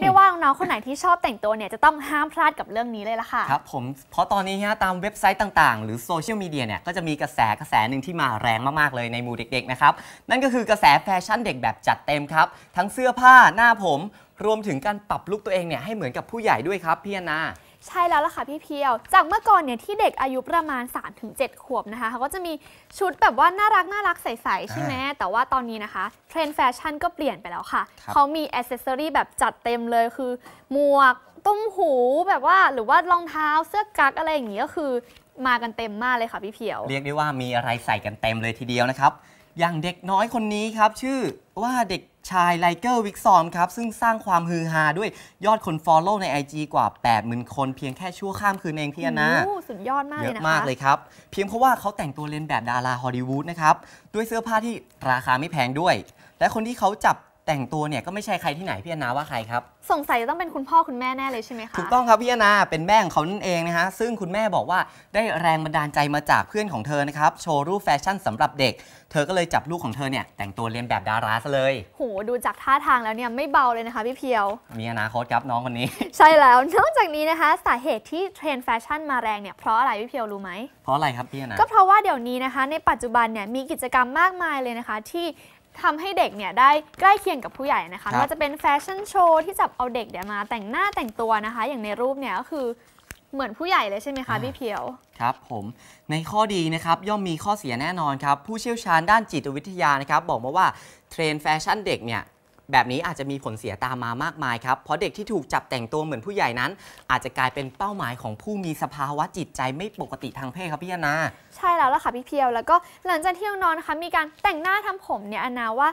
กได้ว่าน้องคนไหนที่ชอบแต่งตัวเนี่ยจะต้องห้ามพลาดกับเรื่องนี้เลยล่ะค่ะ ครับผม เพราะตอนนี้ฮะตามเว็บไซต์ต่างๆ หรือโซเชียลมีเดียเนี่ยก็จะมีกระแสกระแสหนึ่งที่มาแรงมากๆเลยในหมู่เด็กๆนะครับ นั่นก็คือกระแสแฟชั่นเด็กแบบจัดเต็มครับ ทั้งเสื้อผ้าหน้าผม รวมถึงการปรับลุคตัวเองเนี่ยให้เหมือนกับผู้ใหญ่ด้วยครับพี่อนา ใช่แล้วล่ะค่ะพี่เพียว จากเมื่อก่อนเนี่ยที่เด็กอายุประมาณ 3-7 ขวบนะคะเขาก็จะมีชุดแบบว่าน่ารักน่ารักใสๆใช่ไหมแต่ว่าตอนนี้นะคะ เทรนด์แฟชั่นก็เปลี่ยนไปแล้วค่ะครับเขามีอ c เซสซอรีแบบจัดเต็มเลยคือหมวกตุ้มหูแบบว่าหรือว่ารองเท้าเสื้อกั๊กอะไรอย่างนี้ก็คือมากันเต็มมากเลยค่ะพี่เพียว เรียกได้ว่ามีอะไรใส่กันเต็มเลยทีเดียวนะครับ อย่างเด็กน้อยคนนี้ครับ ชื่อว่าเด็กชายไลเกอร์วิกซอมครับ ซึ่งสร้างความฮือฮาด้วยยอดคน Follow ใน IG กว่า 80,000 คนเพียงแค่ชั่วข้ามคืนเองพี่แอนนาโอ้สุดยอดมากเยเลยอะนะคะมากเลยครับ เพียงเพราะว่าเขาแต่งตัวเลียนแบบดาราฮอลลีวูดนะครับ ด้วยเสื้อผ้าที่ราคาไม่แพงด้วย และคนที่เขาจับ แต่งตัวเนี่ยก็ไม่ใช่ใครที่ไหนพี่แอนนาว่าใครครับสงสัยจะต้องเป็นคุณพ่อคุณแม่แน่เลยใช่ไหมคะถูกต้องครับพี่แอนนาเป็นแม่ของเขานั่นเองนะฮะซึ่งคุณแม่บอกว่าได้แรงบันดาลใจมาจากเพื่อนของเธอนะครับโชว์รูปแฟชั่นสำหรับเด็ก เธอก็เลยจับลูกของเธอเนี่ยแต่งตัวเลียนแบบดาราซะเลยโหดูจากท่าทางแล้วเนี่ยไม่เบาเลยนะคะพี่เพียว มีอนาคตครับน้องคนนี้ ใช่แล้วนอกจากนี้นะคะสาเหตุที่เทรนด์แฟชั่นมาแรงเนี่ยเพราะอะไรพี่เพียวรู้ไหมเพราะอะไรครับพี่แอนนาก็เพราะว่าเดี๋ยวนี้นะคะ ในปัจจุบันเนี่ยมีกิจกรรมมากมายเลยนะคะ ที่ ทำให้เด็กเนี่ยได้ใกล้เคียงกับผู้ใหญ่นะคะไม่ว่าจะเป็นแฟชั่นโชว์ที่จับเอาเด็กเนี่ยมาแต่งหน้าแต่งตัวนะคะ อย่างในรูปเนี่ยก็คือเหมือนผู้ใหญ่เลยใช่ไหมคะพี่เพียว ครับผมในข้อดีนะครับย่อมมีข้อเสียแน่นอนครับ ผู้เชี่ยวชาญด้านจิตวิทยานะครับ บอกมาว่าเทรนด์แฟชั่นเด็กเนี่ย แบบนี้อาจจะมีผลเสียตามมามากมายครับ เพราะเด็กที่ถูกจับแต่งตัวเหมือนผู้ใหญ่นั้น อาจจะกลายเป็นเป้าหมายของผู้มีสภาวะจิตใจไม่ปกติทางเพศครับพี่อานา ใช่แล้วล่ะค่ะพี่เพียว แล้วก็หลังจากที่น้องๆนะคะมีการแต่งหน้าทำผมเนี่ยอนาว่า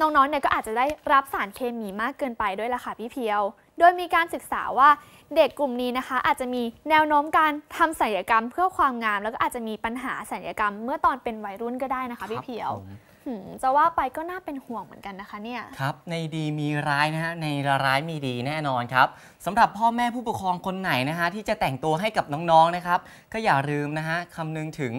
น้องๆเนี่ยก็อาจจะได้รับสารเคมีมากเกินไปด้วยล่ะค่ะพี่เพียว ดยมีการศึกษาว่าเด็กกลุ่มนี้นะคะ อาจจะมีแนวโน้มการทำศัลยกรรมเพื่อความงาม แล้วก็อาจจะมีปัญหาศัลยกรรม เมื่อตอนเป็นวัยรุ่นก็ได้นะคะพี่เพียวครับผมหืมจะว่าไปก็น่าเป็นห่วงเหมือนกันนะคะเนี่ยครับในดีมีร้ายนะฮะในร้ายมีดีแน่นอนครับสำหรับพ่อแม่ผู้ปกครองคนไหนนะฮะที่จะแต่งตัวให้กับน้องๆนะครับ ก็อย่าลืมนะฮะคำนึงถึง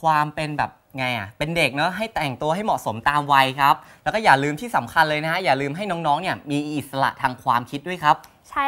ความเป็นแบบไงอะ เป็นเด็กเนาะให้แต่งตัวให้เหมาะสมตามวัยครับ แล้วก็อย่าลืมที่สำคัญเลยนะฮะ อย่าลืมให้น้องๆเนี่ยมีอิสระทางความคิดด้วยครับ ใช่